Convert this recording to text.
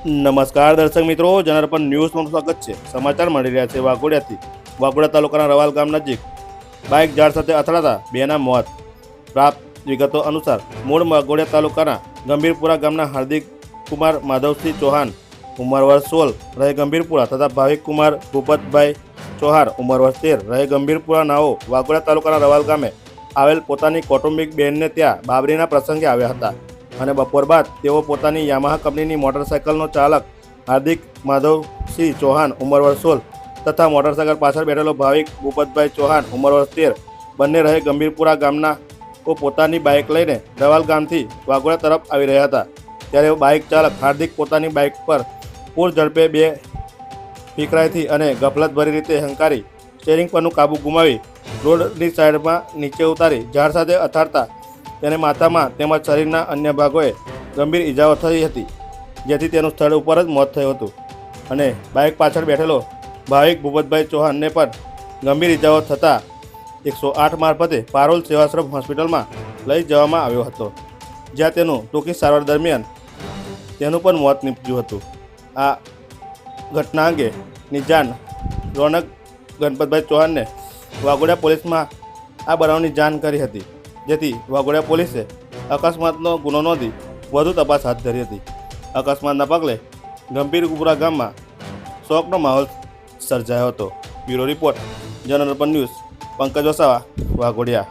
નમસ્કાર દર્શક મિત્રો, જનાર્પણ ન્યૂઝમાં સ્વાગત છે. સમાચાર મળી રહ્યા છે વાઘોડિયાથી. વાઘોડિયા તાલુકાના રવાલ ગામ નજીક બાઇક ઝાડ સાથે અથડાતા બેના મોત. પ્રાપ્ત વિગતો અનુસાર, મૂળ વાઘોડિયા તાલુકાના ગંભીરપુરા ગામના હાર્દિક કુમાર માધવસિંહ ચૌહાણ ઉંમર સોળ, રહે ગંભીરપુરા તથા ભાવિક કુમાર ભૂપતભાઈ ચૌહાણ ઉંમર વર્ષ તેર, રહે ગંભીરપુરા નાઓ વાઘોડિયા તાલુકાના રવાલ ગામે આવેલ પોતાની કૌટુંબિક બહેનને ત્યાં બાબરીના પ્રસંગે આવ્યા હતા. અને બપોર બાદ તેઓ પોતાની યામાહા કંપનીની મોટરસાયકલનો ચાલક હાર્દિક માધવસિંહ ચૌહાણ, ઉંમર વર્ષ તથા મોટરસાઇકલ પાછળ બેઠેલો ભાવિક ભૂપતભાઈ ચૌહાણ, ઉંમર વર્ષ તેર, બંને રહે ગંભીરપુરા ગામના. પોતાની બાઇક લઈને રવાલ ગામથી વાઘોડા તરફ આવી રહ્યા હતા. ત્યારે બાઇક ચાલક હાર્દિક પોતાની બાઇક પર પૂર ઝડપે બે ફીકરાઈથી અને ગફલતભરી રીતે હંકારી સ્ટેરિંગ પરનું કાબુ ગુમાવી રોડની સાઈડમાં નીચે ઉતારી ઝાડ સાથે અથાડતા તેને માથામાં તેમજ શરીરના અન્ય ભાગોએ ગંભીર ઈજાઓ થઈ હતી, જેથી તેનું સ્થળ ઉપર જ મોત થયું હતું. અને બાઇક પાછળ બેઠેલો ભાવિક ભૂપતભાઈ ચૌહાણને પણ ગંભીર ઈજાઓ થતાં એકસો આઠ મારફતે પારોલ સેવાશ્રમ હોસ્પિટલમાં લઈ જવામાં આવ્યો હતો, જ્યાં તેનું ટૂંકી સારવાર દરમિયાન તેનું પણ મોત નીપજ્યું હતું. આ ઘટના અંગે જાણ રોનક ગણપતભાઈ ચૌહાણને વાગોડા પોલીસમાં આ બનાવની જાણ કરી હતી. જેથી વાઘોડિયા પોલીસે અકસ્માતનો ગુનો નોંધી વધુ તપાસ હાથ ધરી હતી. અકસ્માતના પગલે ગંભીરપુરા ગામમાં શોકનો માહોલ સર્જાયો હતો. Bureau report, general news, Pankaj Vasava, Vaghodia.